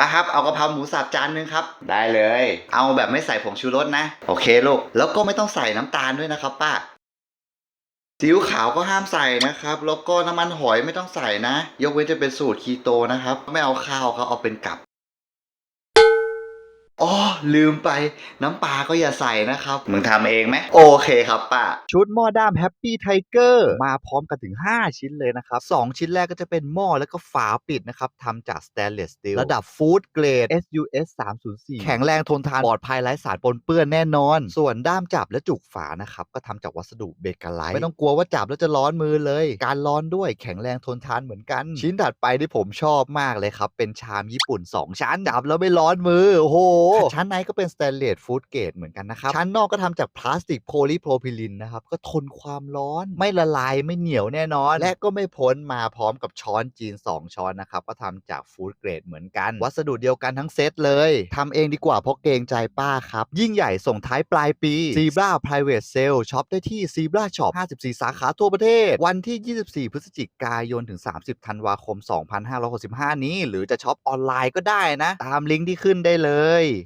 ป้าครับ เอากะเพราหมูสับจานนึงครับ ได้เลย เอาแบบไม่ใส่ผงชูรสนะ โอเคลูก แล้วก็ไม่ต้องใส่น้ำตาลด้วยนะครับ ป้าซีอิ๊วขาวก็ห้ามใส่นะครับ แล้วก็น้ำมันหอยไม่ต้องใส่นะ ยกเว้นจะเป็นสูตรคีโตนะครับ ไม่เอาข้าวเขาเอาเป็นกับ อ๋อลืมไปน้ำปลาก็อย่าใส่นะครับ มึงทำเองไหมโอเคครับป้าชุดหม้อด้ามแฮปปี้ไทเกอร์มาพร้อมกันถึง 5 ชิ้นเลยนะครับ2ชิ้นแรกก็จะเป็นหม้อแล้วก็ฝาปิดนะครับทำจากส t ต n เลสสตีลระดับฟู้ดเกรด SUS 304 แข็งแรงทนทานปลอดภัยไร้สารปนเปื้อนแน่นอน ส่วนด้ามจับและจุกฝานะครับก็ทำจากวัสดุเบเกอร์ไลท์ไม่ต้องกลัวว่าจับแล้วจะร้อนมือเลย การร้อนด้วยแข็งแรงทนทานเหมือนกัน ชิ้นถัดไปที่ผมชอบมากเลยครับเป็นชามญี่ปุ่น 2 ชั้นจับแล้วไม่ร้อนมือโอ้โหชั้นในก็เป็นส t ต n เลสฟู้ดเกรดเหมือนกันนะครับ ชั้นนอกก็ทำจากพลาสติกโพลีโพรพิลินนะครับ ก็ทนความร้อนไม่ละลายไม่เหนียวแน่นอน และก็ไม่พ้นมาพร้อมกับช้อนจีน 2 ช้อนนะครับ ก็ทำจากฟู้ดเกรดเหมือนกัน วัสดุเดียวกันทั้งเซตเลยทำเองดีกว่าเพราะเกรงใจป้าครับ ยิ่งใหญ่ส่งท้ายปลายปี Zebra Private Sale ช็อปได้ที่ Zebra Shop 54 สาขาทั่วประเทศ วันที่ 24 พฤศจิกายนถึง 30 ธันวาคม 2565 นี้ หรือจะช็อปออนไลน์ก็ได้นะ ตามลิงก์ที่ขึ้นได้เลย